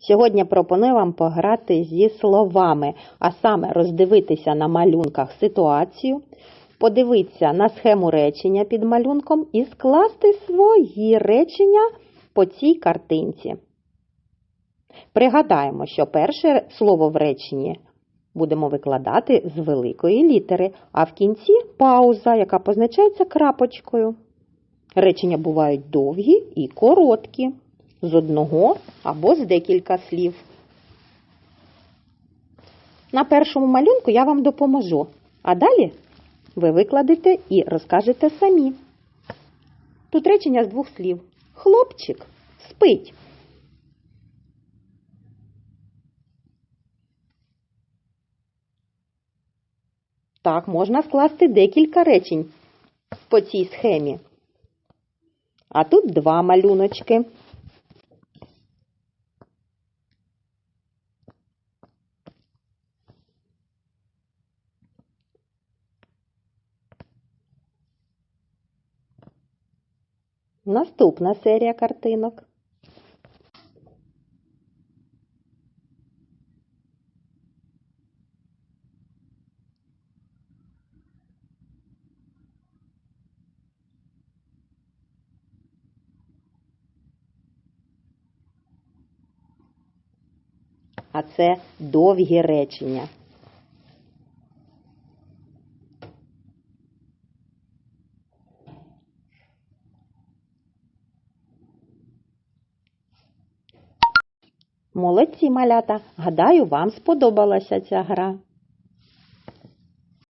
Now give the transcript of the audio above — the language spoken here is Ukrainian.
Сьогодні пропоную вам пограти зі словами, а саме роздивитися на малюнках ситуацію, подивитися на схему речення під малюнком і скласти свої речення по цій картинці. Пригадаємо, що перше слово в реченні будемо викладати з великої літери, а в кінці пауза, яка позначається крапочкою. Речення бувають довгі і короткі, з одного або з декілька слів. На першому малюнку я вам допоможу, а далі ви викладете і розкажете самі. Тут речення з двох слів. Хлопчик спить. Так, можна скласти декілька речень по цій схемі. А тут два малюночки. Наступна серія картинок. А це довгі речення. Молодці, малята! Гадаю, вам сподобалася ця гра.